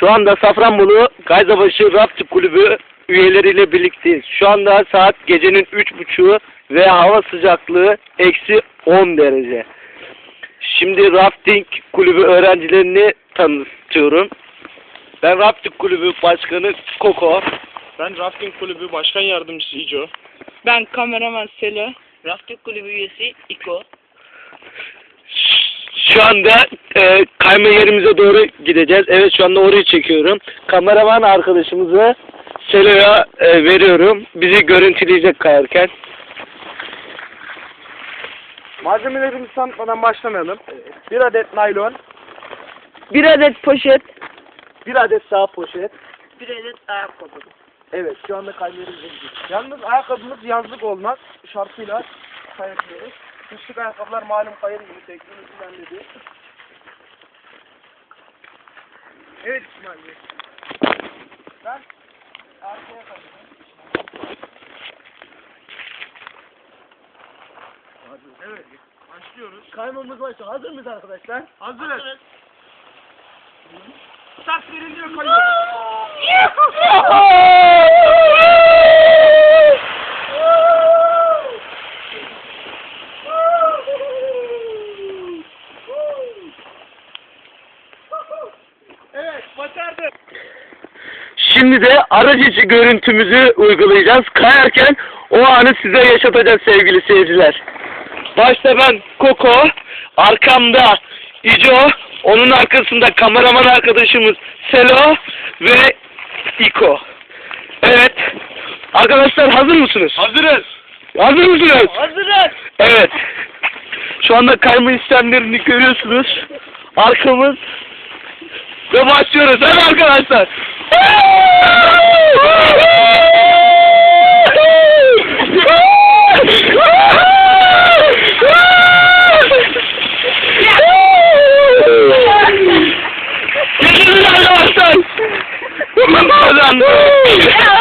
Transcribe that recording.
Şu anda Safranbolu Gayzabaşı Rapçı Kulübü üyeleriyle birlikteyiz. Şu anda saat gecenin üç buçuğu ve hava sıcaklığı eksi 10 derece. Şimdi Rafting Kulübü öğrencilerini tanıtıyorum. Ben Rafting Kulübü Başkanı Koko. Ben Rafting Kulübü Başkan Yardımcısı İco. Ben kameraman Selo. Rafting Kulübü üyesi İko. Şu anda e, kayma yerimize doğru gideceğiz. Evet şu anda orayı çekiyorum. Kameraman arkadaşımızı Selo'ya e, veriyorum. Bizi görüntüleyecek kayarken. Malzemelerimizi tanıtmadan başlamayalım. Bir adet naylon, Bir adet poşet. Bir adet sağ poşet. Bir adet ayakkabı. Evet şu anda kayma yerimize gidiyoruz. Yalnız ayakkabımız yazlık olmaz. Şartıyla kayabiliyoruz. Kışlık ayakkabılar malum kayır gibi tekniğini düzenledi. Evet İsmail Bey. Ben arkaya kayıyorum. Evet. Başlıyoruz. Kaymamız başlıyor. Hazır mıyız arkadaşlar? Hazırız. Start veriliyor kayıyor. Şimdi de aracı içi görüntümüzü uygulayacağız. Kayarken o anı size yaşatacağız sevgili seyirciler. Başta ben Koko, arkamda İco, onun arkasında kameraman arkadaşımız Selo ve İko. Evet. Arkadaşlar hazır mısınız? Hazırız. Hazır mısınız? Hazırız. Evet. Şu anda kayma işlemlerini görüyorsunuz. Arkamız. Ve başlıyoruz. Hadi arkadaşlar. Come on, son!